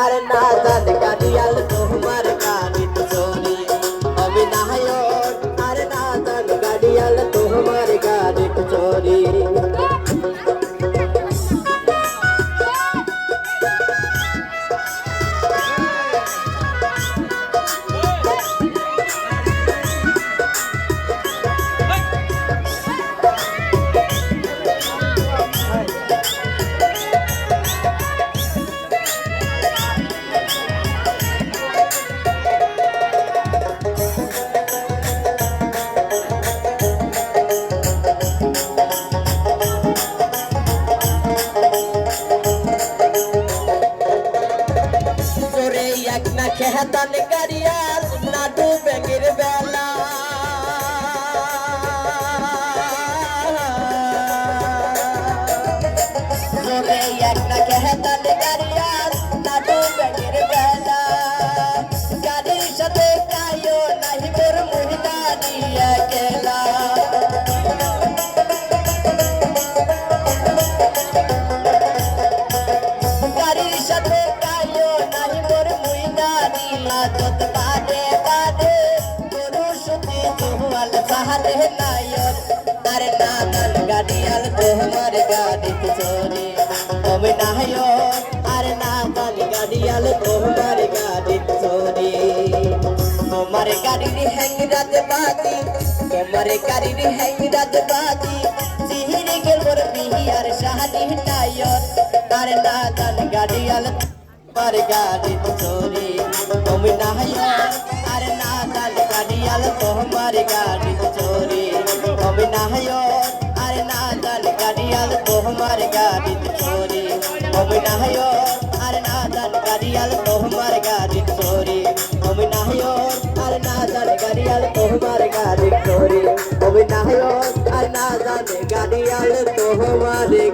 আর না জান তোরে এক না খেহাতান গাড়িয়াল নাটু ব্যাঙের বেলা এক না খেহাতান গাড়িয়াল নাটু ব্যাঙের বেলা গাড়ির সাথে কায়ো যত বাদে বাদে গরু সুতি জোয়াল সাহারে নায়র তার না দান গাড়িয়াল তোমার গাড়ি চোরি তুমি নায়র আর না দান গাড়িয়াল তোমার গাড়ি চোরি। তোমার গাড়ির হ্যাংরাজ বাজি তোমার গাড়ির হ্যাংরাজ বাজি সিহিরে গেল মোর বিহিয়ার শাহাদি টায়র তার না জান গাড়িয়াল তোমার গাড়ি চোরি তুমি না, আর না জান গাড়িয়াল তোমার গাড়ি চোরি তুমি না আর না জান গাড়িয়াল তোমার গাড়ি চোরি তুমি আর না জান গাড়িয়াল তোমার গাড়ি চোরি তুমি আর না জান গাড়িয়াল তোমার গাড়ি চোরি তুমি আর না জান গাড়িয়াল তোমার